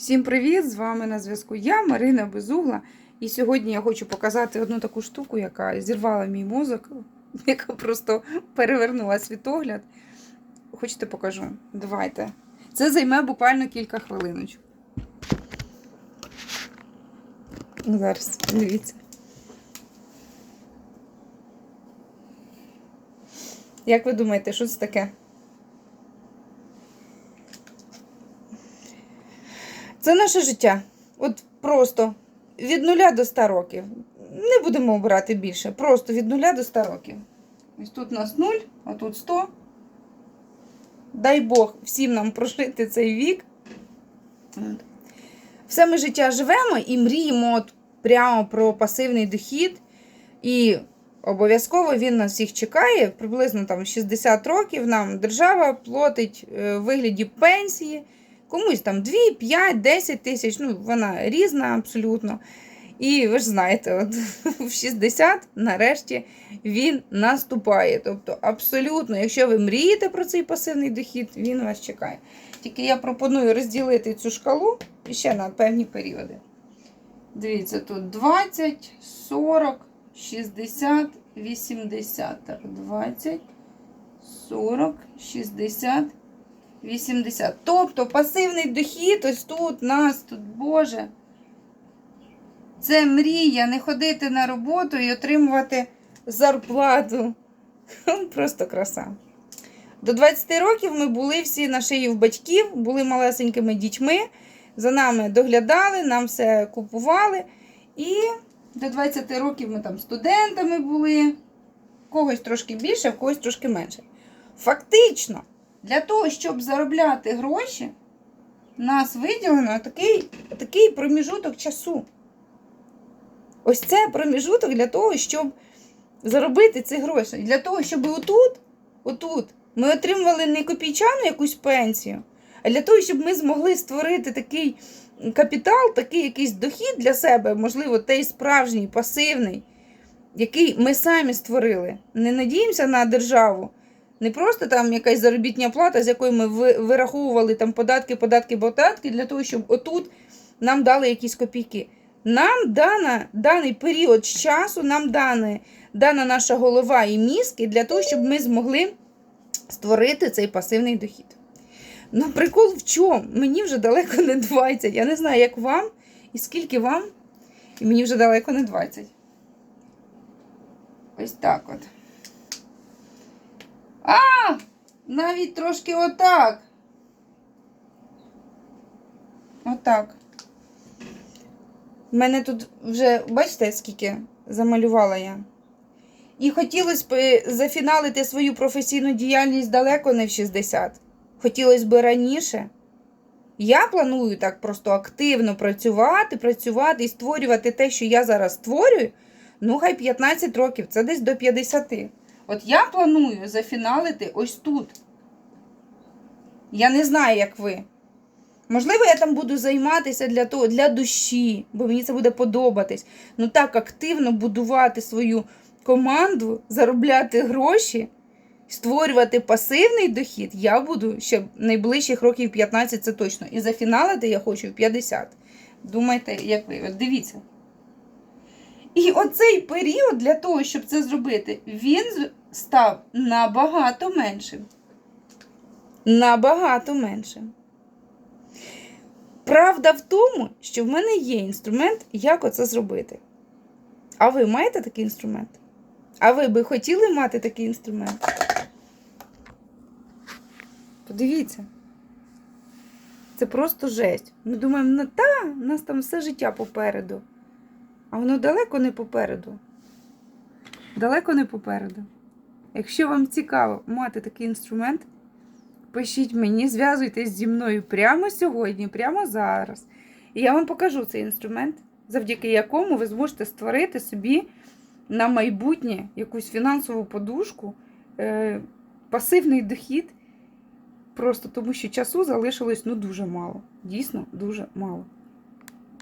Всім привіт! З вами на зв'язку я, Марина Безугла. І сьогодні я хочу показати одну таку штуку, яка зірвала мій мозок, яка просто перевернула світогляд. Хочете покажу? Давайте. Це займе буквально кілька хвилиночок. Зараз, дивіться. Як ви думаєте, що це таке? Це наше життя. От просто від нуля до 100 років. Не будемо обирати більше. Просто від нуля до 100 років. Ось тут у нас 0, а тут 100. Дай Бог всім нам прожити цей вік. Все ми життя живемо і мріємо от прямо про пасивний дохід. І обов'язково він нас всіх чекає. Приблизно там 60 років нам держава платить е, в вигляді пенсії. Комусь там 2, 5, 10 тисяч, ну вона різна абсолютно. І ви ж знаєте, от в 60 нарешті він наступає. Тобто, абсолютно, якщо ви мрієте про цей пасивний дохід, він вас чекає. Тільки я пропоную розділити цю шкалу ще на певні періоди. Дивіться, тут 20, 40, 60, 80. 20, 40, 60. 80. Тобто пасивний дохід, ось тут нас, тут, Боже. Це мрія не ходити на роботу і отримувати зарплату. Просто краса. До 20 років ми були всі на шиї в батьків, були малесенькими дітьми, за нами доглядали, нам все купували. І до 20 років ми там студентами були, когось трошки більше, в когось трошки менше. Фактично. Для того, щоб заробляти гроші, нас виділено такий, такий проміжуток часу. Ось це проміжуток для того, щоб заробити ці гроші. Для того, щоб отут, отут ми отримували не копійчану якусь пенсію, а для того, щоб ми змогли створити такий капітал, такий якийсь дохід для себе, можливо, той справжній, пасивний, який ми самі створили. Не надіємося на державу. Не просто там якась заробітня плата, з якої ми вираховували там податки, податки, податки, для того, щоб отут нам дали якісь копійки. Нам дана, даний період часу, нам дана, дана наша голова і мізки для того, щоб ми змогли створити цей пасивний дохід. Ну, прикол в чому? Мені вже далеко не 20. Я не знаю, як вам і скільки вам, і мені вже далеко не 20. Ось так от. А! Навіть трошки отак. Отак. У мене тут вже, бачите, скільки замалювала я. І хотілося б зафіналити свою професійну діяльність далеко не в 60. Хотілося б раніше. Я планую так просто активно працювати, працювати і створювати те, що я зараз створюю. Ну, хай 15 років, це десь до 50. От я планую зафіналити ось тут. Я не знаю, як ви. Можливо, я там буду займатися для того, для душі, бо мені це буде подобатись. Ну так активно будувати свою команду, заробляти гроші, створювати пасивний дохід, я буду ще найближчих років 15, це точно. І зафіналити я хочу в 50. Думайте, як ви. От дивіться. І оцей період для того, щоб це зробити, він став набагато меншим. Набагато меншим. Правда в тому, що в мене є інструмент, як оце зробити. А ви маєте такий інструмент? А ви би хотіли мати такий інструмент? Подивіться. Це просто жесть. Ми думаємо, ну та, у нас там все життя попереду. А воно далеко не попереду. Далеко не попереду. Якщо вам цікаво мати такий інструмент, пишіть мені, зв'язуйтесь зі мною прямо сьогодні, прямо зараз. І я вам покажу цей інструмент, завдяки якому ви зможете створити собі на майбутнє якусь фінансову подушку, е, пасивний дохід. Просто тому що часу залишилось ну, дуже мало. Дійсно, дуже мало.